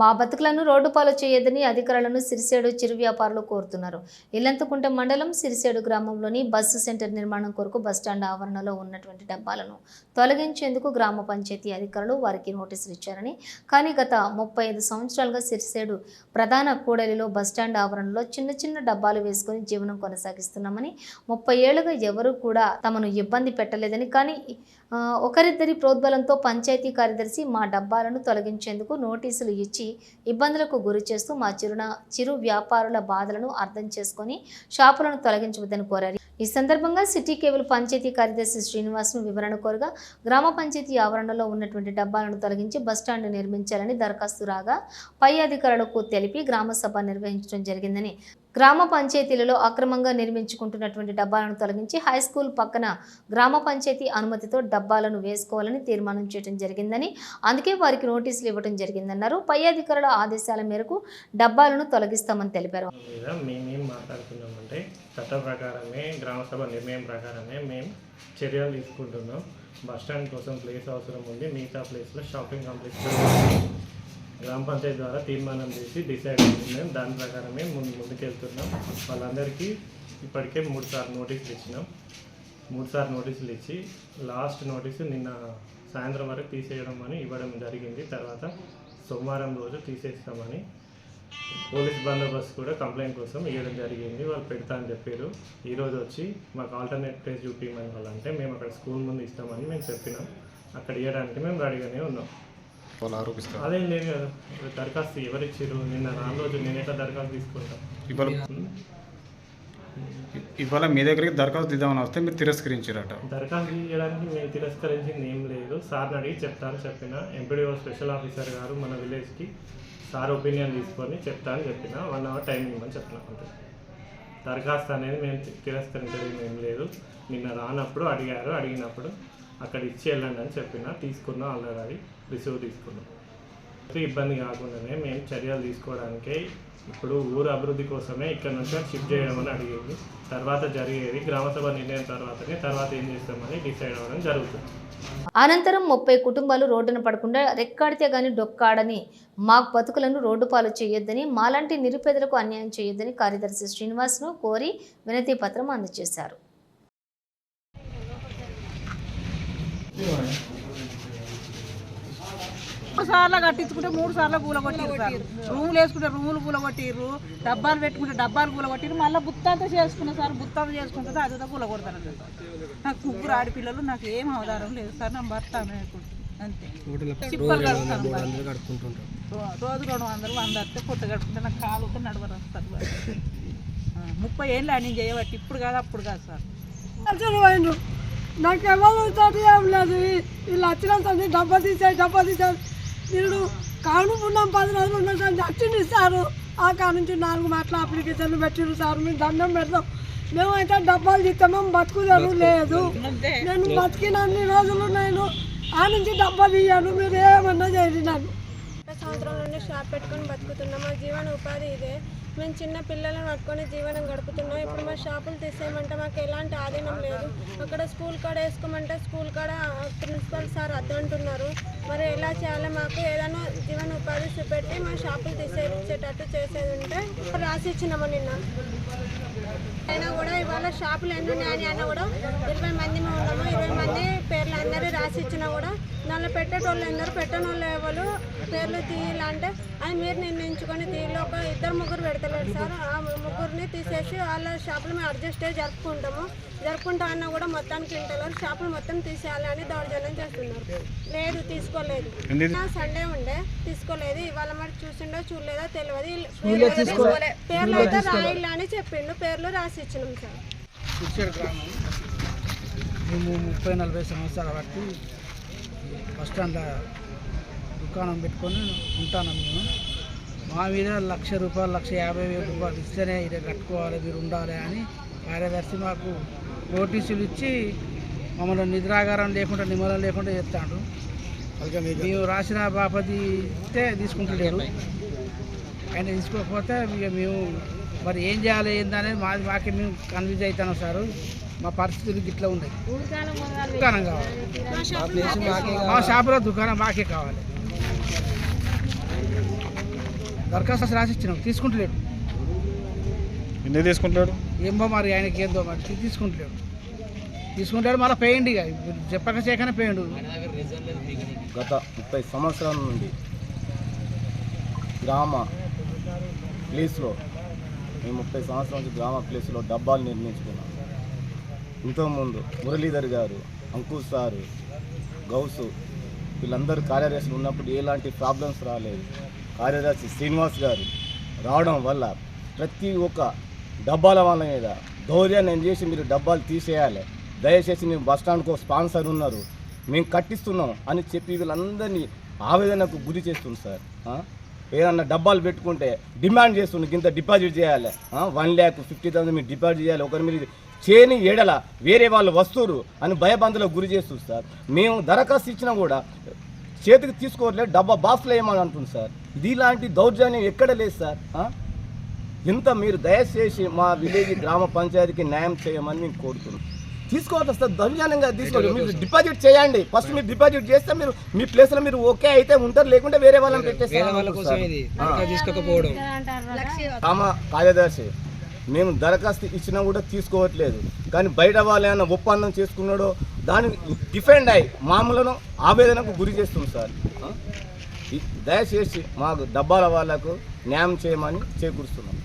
మా బతుకులను రోడ్డు పాలు చేయదని అధికారులను సిరిసేడు చిరు వ్యాపారులు కోరుతున్నారు. ఇల్లంతకుంట మండలం సిరిసేడు గ్రామంలోని బస్సు సెంటర్ నిర్మాణం కొరకు బస్టాండ్ ఆవరణలో ఉన్నటువంటి డబ్బాలను తొలగించేందుకు గ్రామ పంచాయతీ అధికారులు వారికి నోటీసులు ఇచ్చారని కానీ గత ముప్పై ఐదు సంవత్సరాలుగా సిరిసేడు ప్రధాన కూడలిలో బస్టాండ్ ఆవరణలో చిన్న చిన్న డబ్బాలు వేసుకొని జీవనం కొనసాగిస్తున్నామని ముప్పై ఏళ్ళుగా ఎవరూ కూడా తమను ఇబ్బంది పెట్టలేదని కానీ ఒకరిద్దరి ప్రోద్బలంతో పంచాయతీ కార్యదర్శి మా డబ్బాలను తొలగించేందుకు నోటీసులు ఇచ్చి ఇబ్బందులకు గురి చేస్తూ మా చిరునా చిరు వ్యాపారుల బాధలను అర్థం చేసుకొని షాపులను తొలగించవద్దని కోరారు. ఈ సందర్భంగా సిటీ కేబుల్ పంచాయతీ కార్యదర్శి శ్రీనివాస్ను వివరణ కోరగా గ్రామ పంచాయతీ ఆవరణలో ఉన్నటువంటి డబ్బాలను తొలగించి బస్టాండ్ నిర్మించాలని దరఖాస్తు రాగా పై అధికారులకు తెలిపి గ్రామ సభ నిర్వహించడం జరిగిందని గ్రామ పంచాయతీలలో అక్రమంగా నిర్మించుకుంటున్నటువంటి డబ్బాలను తొలగించి హై స్కూల్ పక్కన గ్రామ పంచాయతీ అనుమతితో డబ్బాలను వేసుకోవాలని తీర్మానం చేయడం జరిగిందని అందుకే వారికి నోటీసులు ఇవ్వడం జరిగిందన్నారు. పై అధికారుల ఆదేశాల మేరకు డబ్బాలను తొలగిస్తామని తెలిపారు. చట్ట ప్రకారమే గ్రామసభ నిర్ణయం ప్రకారమే మేము చర్యలు తీసుకుంటున్నాం. బస్ స్టాండ్ కోసం ప్లేస్ అవసరం ఉంది. మిగతా ప్లేస్లో షాపింగ్ కాంప్లెక్స్ గ్రామ పంచాయతీ ద్వారా తీర్మానం చేసి డిసైడ్ అవుతున్నాం దాని ప్రకారమే ముందు ముందుకెళ్తున్నాం. వాళ్ళందరికీ ఇప్పటికే మూడు సార్లు నోటీసులు ఇచ్చినాం. మూడు సార్లు నోటీసులు ఇచ్చి లాస్ట్ నోటీసు నిన్న సాయంత్రం వరకు తీసేయడం అని ఇవ్వడం జరిగింది. తర్వాత సోమవారం రోజు తీసేస్తామని పోలీస్ బందోబస్తు కూడా కంప్లైంట్ కోసం ఇవ్వడం జరిగింది. వాళ్ళు పెడతా అని చెప్పారు. ఈరోజు వచ్చి మాకు ఆల్టర్నేట్ ప్లేస్ చూపించమని వాళ్ళు అంటే మేము అక్కడ స్కూల్ ముందు ఇస్తామని మేము చెప్పినాం. అక్కడ ఇవ్వడానికి మేము రెడీగానే ఉన్నాం. అదేం లేదు కదా. దరఖాస్తు ఎవరు ఇచ్చారు నిన్న నాలుగు రోజు నేను ఎట్లా దరఖాస్తు తీసుకుంటాం? ఇవాళ? ఇవాళ మీ దగ్గరికి దరఖాస్తు ఇద్దామని వస్తే మీరు తిరస్కరించారట. దరఖాస్తు చేయడానికి మేము తిరస్కరించింది ఏం లేదు. సార్ని అడిగి చెప్తాను చెప్పిన. ఎంపీడీఓ స్పెషల్ ఆఫీసర్ గారు మన విలేజ్కి సార్ ఒపీనియన్ తీసుకొని చెప్తా అని చెప్పిన వన్ అవర్ టైం ఇవ్వమని చెప్పిన అంతే. దరఖాస్తు అనేది మేము తిరస్కరించడం ఏం లేదు. నిన్న రానప్పుడు అడిగారు అడిగినప్పుడు అక్కడ ఇచ్చి వెళ్ళండి అని చెప్పిన తీసుకున్నాం ఆల్రెడీ రిసీవ్ తీసుకున్నాం. అయితే ఇబ్బంది కాకుండానే మేము చర్యలు తీసుకోవడానికే ఇప్పుడు ఊరు అభివృద్ధి కోసమే ఇక్కడ నుంచి షిఫ్ట్ చేయడం అని అడిగేది. తర్వాత జరిగేది గ్రామసభ నిర్ణయం తర్వాతనే తర్వాత ఏం చేస్తామని డిసైడ్ అవ్వడం జరుగుతుంది. అనంతరం ముప్పై కుటుంబాలు రోడ్డున పడకుండా రెక్కాడితే గాని డొక్కాడని మా బతుకులను రోడ్డు పాలు చేయొద్దని మాలాంటి నిరుపేదలకు అన్యాయం చేయొద్దని కార్యదర్శి శ్రీనివాస్ను కోరి వినతి పత్రం అందజేశారు. మూడు సార్లు కట్టించుకుంటే మూడు సార్లు కూల కొట్టిరు సార్. రూములు వేసుకుంటే రూములు కూల కొట్టిర్రు డబ్బాలు పెట్టుకుంటే డబ్బాలు కూల కొట్టిర్రు మళ్ళీ బుత్తంతా చేసుకున్నా సార్ బుత్తంతా చేసుకుంటే అదితో కూల కొడతాను సార్. నాకు ముగ్గురు ఆడపిల్లలు నాకు ఏం అవతారం లేదు సార్ నా భర్త. అంతే. చిప్పలు రోజు రెండు వందలు వంద వస్తే కొత్త కడుపుకుంటే నాకు కాలు నడవరు ఆ, ముప్పై ఏళ్ళు నేను చేయబట్టి ఇప్పుడు కాదు అప్పుడు కాదు సార్. నాకు ఎవరు ఏం లేదు. వీళ్ళు వచ్చినంత డబ్బా తీసారు డబ్బా తీసారు వీళ్ళు కానుకున్నాం పది రోజులు ఉన్నట్టు వచ్చింది సారు ఆ కాడ నుంచి నాలుగు మాటల అప్లికేషన్లు పెట్టిరు సార్ మేము దండం పెడతాం. మేమైతే డబ్బాలు తీస్తామో బతుకుదరు లేదు. నేను బతికిన అన్ని రోజులు నేను ఆ నుంచి డబ్బా తీయను మీరు ఏమన్నా చేయండి నాకు సంవత్సరం నుండి షాప్ పెట్టుకొని బతుకుతున్నాం. మా జీవన ఉపాధి ఇదే. మేము చిన్న పిల్లలను పట్టుకొని జీవనం గడుపుతున్నాం. ఇప్పుడు మా షాపులు తీసేయమంటే మాకు ఎలాంటి ఆధీనం లేదు. అక్కడ స్కూల్ కాడ వేసుకోమంటే స్కూల్ కాడ ప్రిన్సిపల్ సార్ అద్దంటున్నారు. మరి ఎలా చేయాలి? మాకు ఏదైనా జీవన ఉపాధి చూపెట్టి మా షాపులు తీసేసేటట్టు చేసేది ఉంటే రాసి ఇచ్చినాము నిన్న. అయినా కూడా ఇవాళ షాపులు ఎన్ని ఉన్నాయని అయినా కూడా ఇరవై మంది మేము ఉన్నాము. ఇరవై మంది పేర్లు అందరూ రాసి ఇచ్చినా కూడా దానిలో పెట్టేటోళ్ళు ఎందరు పెట్టని వాళ్ళు ఎవరు పేర్లు తీయాలంటే అది మీరు నిర్ణయించుకొని తీయలో ఒక ఇద్దరు ముగ్గురు పెడతలేరు సార్. ఆ ముగ్గురిని తీసేసి వాళ్ళ షాపులు మేము అడ్జస్ట్ అయ్యి జరుపుకుంటాము. జరుపుకుంటా అన్నా కూడా మొత్తానికి ఇంటలేరు. షాపులు మొత్తం తీసేయాలి అని దౌర్జన్యం చేస్తున్నారు. లేదు తీసుకోలేదు. సండే ఉండే తీసుకోలేదు. ఇవాళ మరి చూసిండో చూడలేదో తెలియదు. పేర్లు అయితే రాయిల్లా అని చెప్పిండు. పేర్లు రాసి ఇచ్చినాం సార్. మేము ముప్పై నలభై సంవత్సరాల బట్టి బస్ స్టాండ్లో దుకాణం పెట్టుకొని ఉంటాను మేము మా మీద లక్ష రూపాయలు లక్ష యాభై వేల రూపాయలు ఇస్తేనే ఇది కట్టుకోవాలి మీరు ఉండాలి అని కార్యదర్శి మాకు నోటీసులు ఇచ్చి మమ్మల్ని నిద్రాగారం లేకుండా నిమ్మలం లేకుండా చేస్తాడు. మేము రాసిన బాపతి ఇస్తే తీసుకుంటలేరు ఆయన తీసుకోకపోతే ఇక మేము మరి ఏం చేయాలి ఏందనేది మాది మాకే మేము కన్విన్స్ అవుతాను సార్. మా పరిస్థితులు ఇట్లా ఉన్నాయి. దుకాణం కావాలి. మా షాపులో దుకాణం మాకే కావాలి. దరఖాస్తు రాసి ఇచ్చినాం తీసుకుంటలేడు. ఎందుకు తీసుకుంటాడు ఏంబో మరి ఆయనకి ఏందో మరి తీసుకుంటలేడు. తీసుకుంటాడు మళ్ళీ పేయండి ఇక. చెప్పక చేయకనే పేయండు. గత ముప్పై సంవత్సరాల నుండి గ్రామ ప్లేస్లో మేము ముప్పై సంవత్సరాల నుంచి గ్రామ ప్లేస్లో డబ్బాలు నిర్మించుకున్నాం. ఇంతకుముందు మురళీధర్ గారు అంకుష్ సారు గౌసు వీళ్ళందరూ కార్యదర్శులు ఉన్నప్పుడు ఎలాంటి ప్రాబ్లమ్స్ రాలేదు. కార్యదర్శి శ్రీనివాస్ గారు రావడం వల్ల ప్రతి ఒక్క డబ్బాల వాళ్ళ మీద దౌర్యాన్ని చేసి మీరు డబ్బాలు తీసేయాలి. దయచేసి మేము బస్ స్టాండ్కు స్పాన్సర్ ఉన్నారు. మేము కట్టిస్తున్నాం అని చెప్పి వీళ్ళందరినీ ఆవేదనకు గురి చేస్తుంది సార్. ఏదన్నా డబ్బాలు పెట్టుకుంటే డిమాండ్ చేస్తుంది ఇంత డిపాజిట్ చేయాలి. వన్ ల్యాక్ ఫిఫ్టీ థౌసండ్ మీరు డిపాజిట్ చేయాలి ఒకరి మీరు చేయని ఏడల వేరే వాళ్ళు వస్తువురు అని భయబందులకు గురి చేస్తుంది సార్. మేము దరఖాస్తు ఇచ్చినా కూడా చేతికి తీసుకోవట్లేదు డబ్బా బాక్స్లో ఏమని అంటుంది సార్? ఇది ఇలాంటి దౌర్జన్యం ఎక్కడ లేదు సార్? ఇంత మీరు దయచేసి మా విలేజ్ గ్రామ పంచాయతీకి న్యాయం చేయమని మేము కోరుతున్నాం. తీసుకోవద్దు సార్ దౌర్జన్యంగా తీసుకోండి మీరు డిపాజిట్ చేయండి. ఫస్ట్ మీరు డిపాజిట్ చేస్తే మీరు మీ ప్లేస్లో మీరు ఓకే అయితే ఉంటారు లేకుంటే వేరే వాళ్ళని పెట్టేస్తారు గ్రామ కార్యదర్శి మేము దరఖాస్తు ఇచ్చినా కూడా తీసుకోవట్లేదు. కానీ బయట వాళ్ళు ఏమైనా ఒప్పందం చేసుకున్నాడో దాన్ని డిఫెండ్ అయ్యి మామూలను ఆవేదనకు గురి చేస్తుంది సార్. దయచేసి మాకు డబ్బాల వాళ్ళకు న్యాయం చేయమని చేకూరుస్తున్నాం.